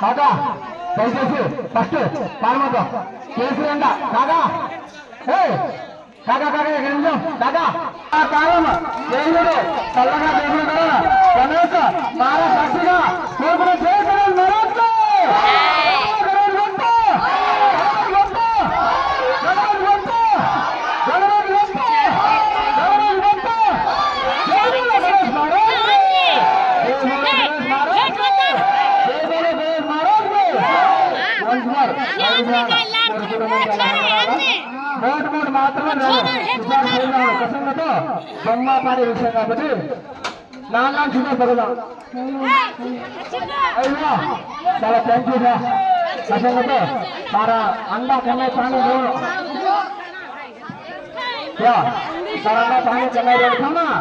కాకా దయచేసి first పాల్గొందాం case ఎండ కాకా ఏ కాకా కాకా ఇక్కడ నిమిషం కాకా ఆ కాలం దేవుడు చల్లగా બોટ બોટ માત્ર કશું નતો જમવા પાણી વિશે પછી નામ નામ છૂટો ભગવાન ચાલો થેન્ક યુ કશું નતો તારા અંડા કમે પાણી જોડો તારા અંડા પાણી કમે જોડો ના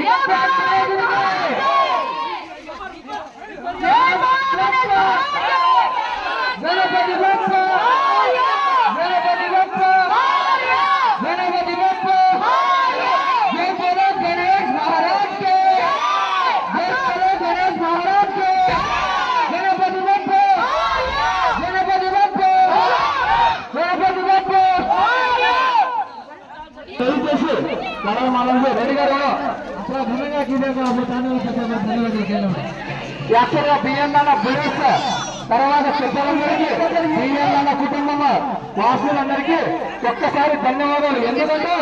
Viva! యాక్చువల్గా బియ్యందన్న బిడేస్ తర్వాత చెప్పలందరికీ బియ్యందన్న కుటుంబం వాసులందరికీ ఒక్కసారి ధన్యవాదాలు. ఎందుకంటే